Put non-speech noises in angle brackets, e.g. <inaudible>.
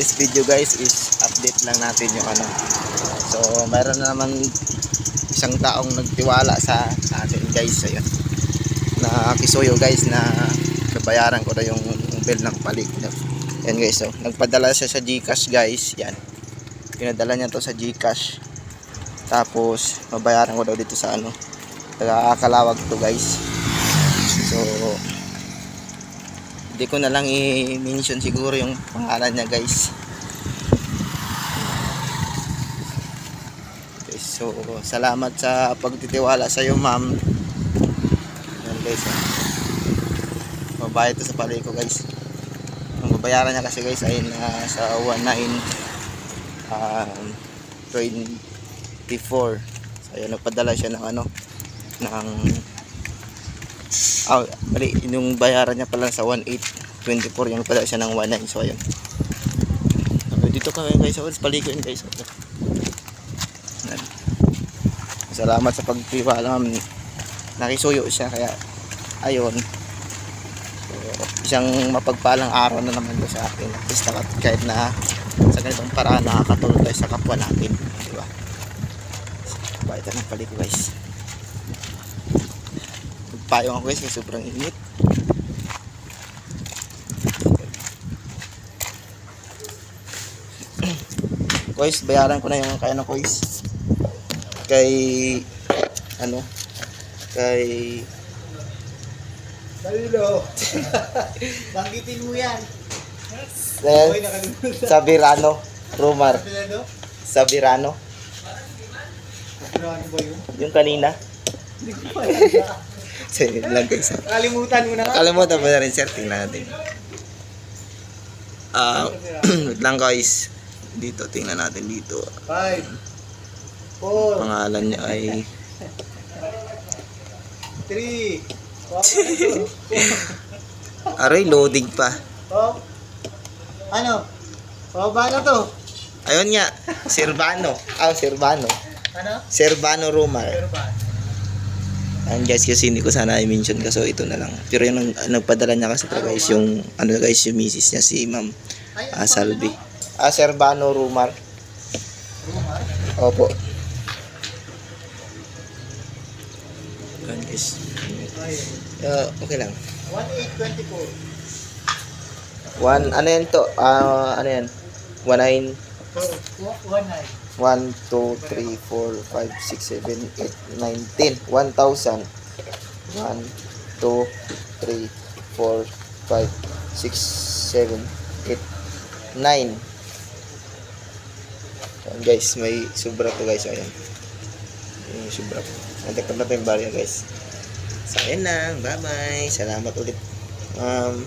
this video guys is update lang natin yung ano. So, meron na naman isang taong nagtiwala sa atin guys. Ayun. Na kisuyo guys na nabayaran ko na yung bill ng palig. Yan guys. So, nagpadala siya sa Gcash guys. Yan. Pinadala niya to sa Gcash. Tapos, mabayaran ko daw dito sa ano. Taga-kalawag to guys. So, hindi ko na lang i-mention siguro yung pangalan niya guys. Okay, so, salamat sa pagtitiwala sa iyo ma'am. Yan guys. ah. Mabayad to sa palay ko guys. Ang babayaran niya kasi guys ay na sa 19 um, 24. So, ayun, nagpadala siya ng ano, ng Ah, mali, yung bayaran niya pala sa 1824 yung pala siya ng 19 so ayun. Okay, dito kami guys, so paliko yun guys. Yan. Salamat sa pagtiwala ma'am. Nakisuyo siya kaya ayun. So, isang mapagpalang araw na naman sa atin. At least nakat- kahit na sa ganitong paraan nakakatulong tayo sa kapwa natin. Di ba? Bakit ng paliko guys. Payong ako guys kasi sobrang init. <clears throat> Guys, bayaran ko na yung kaya na guys. Kay ano? Kay Dalilo. <laughs> Banggitin mo yan. eh, Uy, nakalimutan. Sabirano, Rumar, Dalilo? Sabirano, Ano ano ba yun? yung kanina. Hindi ko pa yun lang guys. Nakalimutan mo na nga. Nakalimutan mo na rin sir, tingnan natin. Ah, <clears throat> wait lang guys. Dito, tingnan natin dito. Five. Four. Pangalan niya ay Three. <laughs> Aray, loading pa. Oh. Ano? Oh, ba na to? Ayun nga, Servano. Ah, Servano. Ano? Servano Rumar. Pero ba? Ayun guys, kasi hindi ko sana i-mention kaso ito na lang. Pero yung nag- nagpadala niya kasi talaga guys, yung, ano guys, yung misis niya, si Ma'am ah, Salvi. Ah, Servano Rumar. Rumar? Opo. Ayun guys. Ah, okay lang. 1824. One, ano yan to? Ah, ano yan? 19 One nine. 1, 2, 3, 4, 5, 6, 7, 8, 9, 10. 1,000. 1, 2, 3, 4, 5, 6, 7, 8, 9. Ayan guys, may sobra to guys. Ayan. May sobra to. Nantakot na to yung barya guys. So, ayan lang. Bye-bye. Salamat ulit. Um,